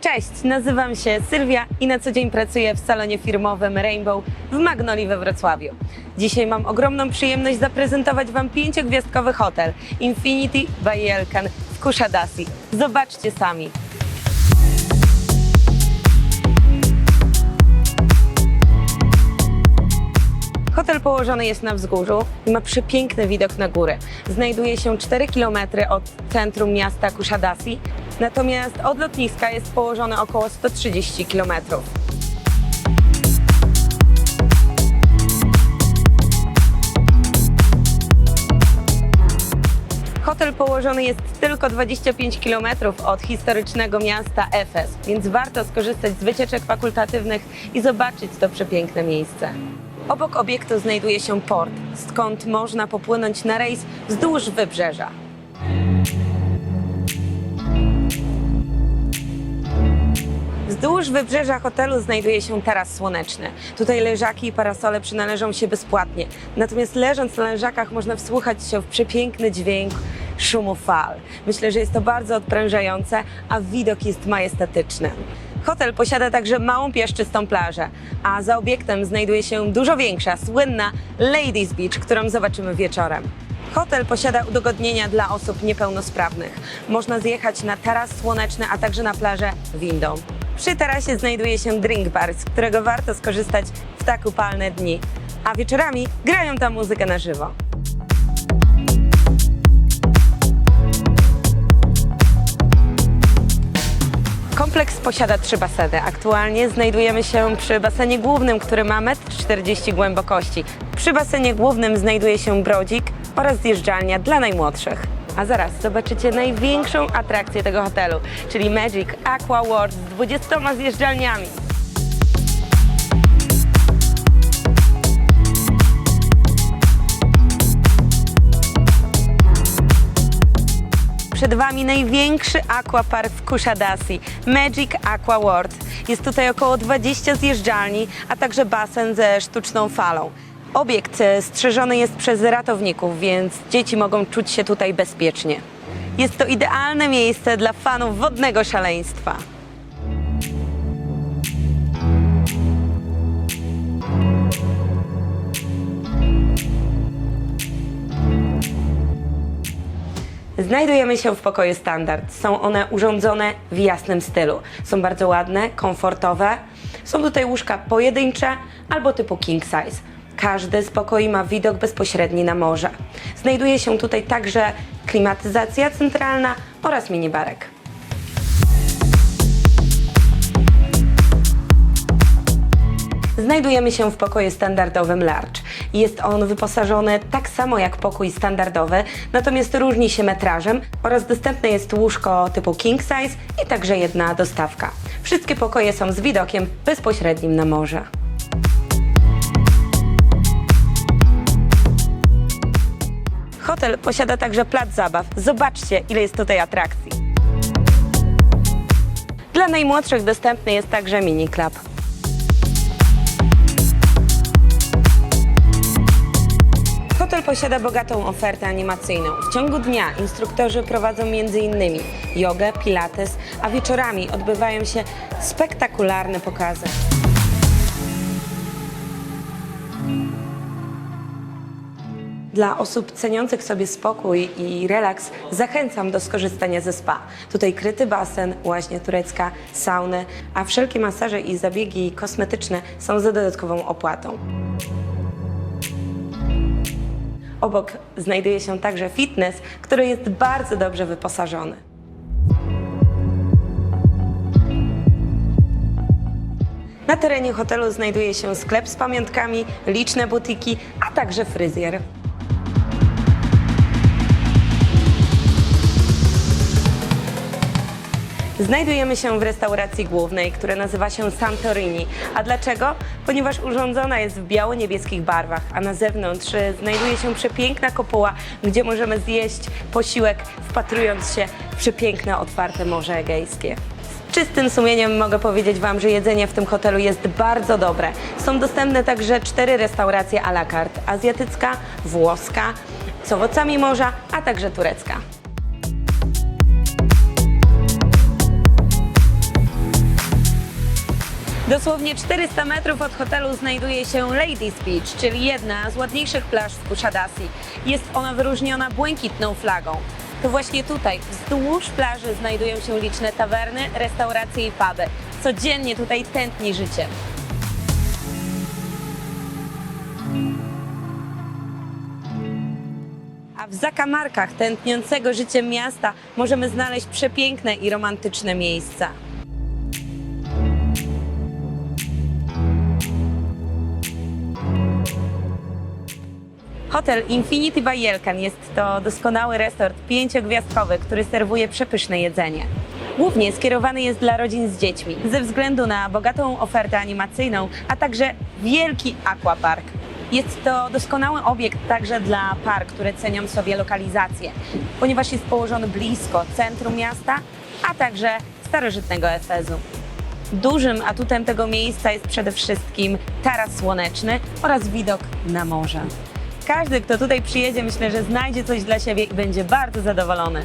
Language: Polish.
Cześć, nazywam się Sylwia i na co dzień pracuję w salonie firmowym Rainbow w Magnoli we Wrocławiu. Dzisiaj mam ogromną przyjemność zaprezentować Wam pięciogwiazdkowy hotel Infinity by Jelkan w Kushadasi. Zobaczcie sami. Hotel położony jest na wzgórzu i ma przepiękny widok na górę. Znajduje się 4 km od centrum miasta Kushadasi, natomiast od lotniska jest położone około 130 km. Hotel położony jest tylko 25 km od historycznego miasta Efes, więc warto skorzystać z wycieczek fakultatywnych i zobaczyć to przepiękne miejsce. Obok obiektu znajduje się port, skąd można popłynąć na rejs wzdłuż wybrzeża. Wzdłuż wybrzeża hotelu znajduje się taras słoneczny. Tutaj leżaki i parasole przynależą się bezpłatnie. Natomiast leżąc na leżakach można wsłuchać się w przepiękny dźwięk szumu fal. Myślę, że jest to bardzo odprężające, a widok jest majestatyczny. Hotel posiada także małą piaszczystą plażę, a za obiektem znajduje się dużo większa, słynna Ladies Beach, którą zobaczymy wieczorem. Hotel posiada udogodnienia dla osób niepełnosprawnych. Można zjechać na taras słoneczny, a także na plażę windą. Przy tarasie znajduje się drink bar, z którego warto skorzystać w tak upalne dni. A wieczorami grają tam muzykę na żywo. Kompleks posiada trzy baseny. Aktualnie znajdujemy się przy basenie głównym, który ma 1,40 m głębokości. Przy basenie głównym znajduje się brodzik oraz zjeżdżalnia dla najmłodszych. A zaraz zobaczycie największą atrakcję tego hotelu, czyli Magic Aqua World z 20 zjeżdżalniami. Przed Wami największy aquapark w Kushadasi, Magic Aqua World. Jest tutaj około 20 zjeżdżalni, a także basen ze sztuczną falą. Obiekt e, strzeżony jest przez ratowników, więc dzieci mogą czuć się tutaj bezpiecznie. Jest to idealne miejsce dla fanów wodnego szaleństwa. Znajdujemy się w pokoju standard. Są one urządzone w jasnym stylu. Są bardzo ładne, komfortowe. Są tutaj łóżka pojedyncze albo typu king size. Każdy z pokoi ma widok bezpośredni na morze. Znajduje się tutaj także klimatyzacja centralna oraz minibarek. Znajdujemy się w pokoju standardowym Large. Jest on wyposażony tak samo jak pokój standardowy, natomiast różni się metrażem oraz dostępne jest łóżko typu king size i także jedna dostawka. Wszystkie pokoje są z widokiem bezpośrednim na morze. Hotel posiada także plac zabaw. Zobaczcie, ile jest tutaj atrakcji. Dla najmłodszych dostępny jest także mini club. Hotel posiada bogatą ofertę animacyjną. W ciągu dnia instruktorzy prowadzą m.in. jogę, pilates, a wieczorami odbywają się spektakularne pokazy. Dla osób ceniących sobie spokój i relaks zachęcam do skorzystania ze spa. Tutaj kryty basen, łaźnia turecka, sauny, a wszelkie masaże i zabiegi kosmetyczne są za dodatkową opłatą. Obok znajduje się także fitness, który jest bardzo dobrze wyposażony. Na terenie hotelu znajduje się sklep z pamiątkami, liczne butiki, a także fryzjer. Znajdujemy się w restauracji głównej, która nazywa się Santorini. A dlaczego? Ponieważ urządzona jest w biało-niebieskich barwach, a na zewnątrz e, znajduje się przepiękna kopuła, gdzie możemy zjeść posiłek, wpatrując się w przepiękne, otwarte Morze Egejskie. Czystym sumieniem mogę powiedzieć Wam, że jedzenie w tym hotelu jest bardzo dobre. Są dostępne także cztery restauracje à la carte. Azjatycka, włoska, z owocami morza, a także turecka. Dosłownie 400 metrów od hotelu znajduje się Ladies Beach, czyli jedna z ładniejszych plaż w Kushadasi. Jest ona wyróżniona błękitną flagą. To właśnie tutaj, wzdłuż plaży znajdują się liczne tawerny, restauracje i puby. Codziennie tutaj tętni życie. A w zakamarkach tętniącego życiem miasta możemy znaleźć przepiękne i romantyczne miejsca. Hotel Infinity by Jelkan jest to doskonały resort pięciogwiazdkowy, który serwuje przepyszne jedzenie. Głównie skierowany jest dla rodzin z dziećmi, ze względu na bogatą ofertę animacyjną, a także wielki aquapark. Jest to doskonały obiekt także dla par, które cenią sobie lokalizację, ponieważ jest położony blisko centrum miasta, a także starożytnego Efezu. Dużym atutem tego miejsca jest przede wszystkim taras słoneczny oraz widok na morze. Każdy, kto tutaj przyjedzie, myślę, że znajdzie coś dla siebie i będzie bardzo zadowolony.